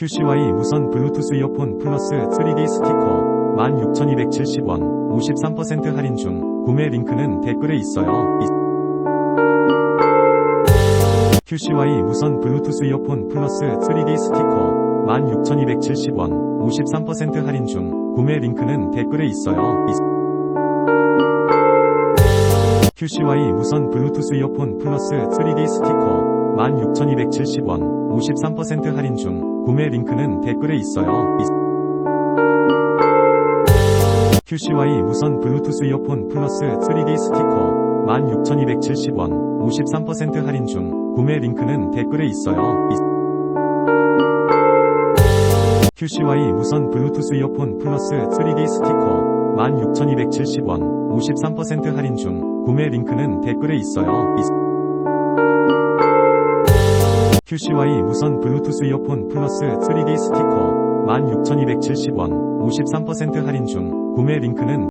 QCY 무선 블루투스 이어폰 플러스 3D 스피커 16,270원 53% 할인 중 구매 링크는 댓글에 있어요. 이- QCY 무선 블루투스 이어폰 플러스 3D 스피커 16,270원 53% 할인 중 구매 링크는 댓글에 있어요. 이- QCY 무선 블루투스 이어폰 플러스 3D 스피커 16,270원 53% 할인 중 구매 링크는 댓글에 있어요. 이- QCY 무선 블루투스 이어폰 플러스 3D 스피커 16,270원 53% 할인 중 구매 링크는 댓글에 있어요. 이- QCY 무선 블루투스 이어폰 플러스 3D 스피커 16,270원 53% 할인 중 구매 링크는 댓글에 있어요. 이- QCY 무선 블루투스 이어폰 플러스 3D 스피커 16,270원 53% 할인 중 구매 링크는